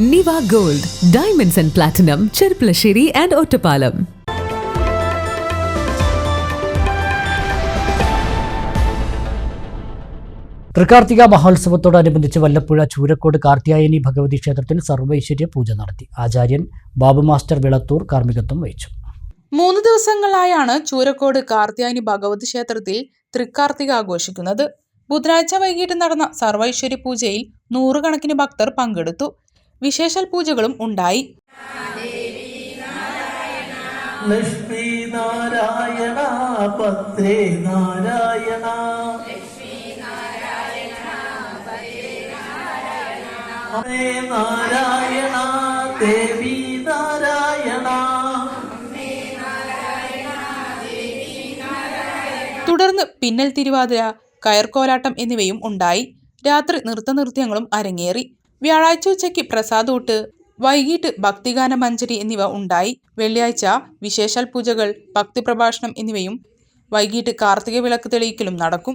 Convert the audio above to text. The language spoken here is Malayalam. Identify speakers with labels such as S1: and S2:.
S1: Niva gold diamonds and platinum Cherpulassery and Ottapalam
S2: Thrikkarthika മഹോത്സവത്തോടനുബന്ധിച്ച് Vallappuzha Choorakode Karthyayani Bhagavathi ക്ഷേത്രത്തിൽ സർവൈശ്വര്യ പൂജ നടത്തി. ആചാര്യൻ ബാബു മാസ്റ്റർ വിളത്തൂർ കാർമ്മികത്വം വഹിച്ചു.
S3: മൂന്ന് ദിവസങ്ങളായാണ് ചൂരക്കോട് കാർത്തിയാനി ഭഗവതി ക്ഷേത്രത്തിൽ തൃക്കാർത്തിക ആഘോഷിക്കുന്നത്. ബുധനാഴ്ച വൈകിട്ട് നടന്ന സർവൈശ്വര്യ പൂജയിൽ നൂറുകണക്കിന് ഭക്തർ പങ്കെടുത്തു. വിശേഷൽ പൂജകളും ഉണ്ടായി.
S4: ലക്ഷ്മി നാരായണ പത്രേ നാരായണ. നാരായണ ദേവി നാരായണ.
S3: തുടർന്ന് പിന്നൽ തിരുവാതിര കയർക്കോലാട്ടം എന്നിവയും ഉണ്ടായി. രാത്രി നൃത്തനൃത്യങ്ങളും അരങ്ങേറി. വ്യാഴാഴ്ച ഉച്ചയ്ക്ക് പ്രസാദൂട്ട് വൈകിട്ട് ഭക്തിഗാന മഞ്ജരി എന്നിവ ഉണ്ടായി. വെള്ളിയാഴ്ച വിശേഷാൽ പൂജകൾ ഭക്തിപ്രഭാഷണം എന്നിവയും വൈകിട്ട് കാർത്തിക വിളക്ക് തെളിയിക്കലും നടക്കും.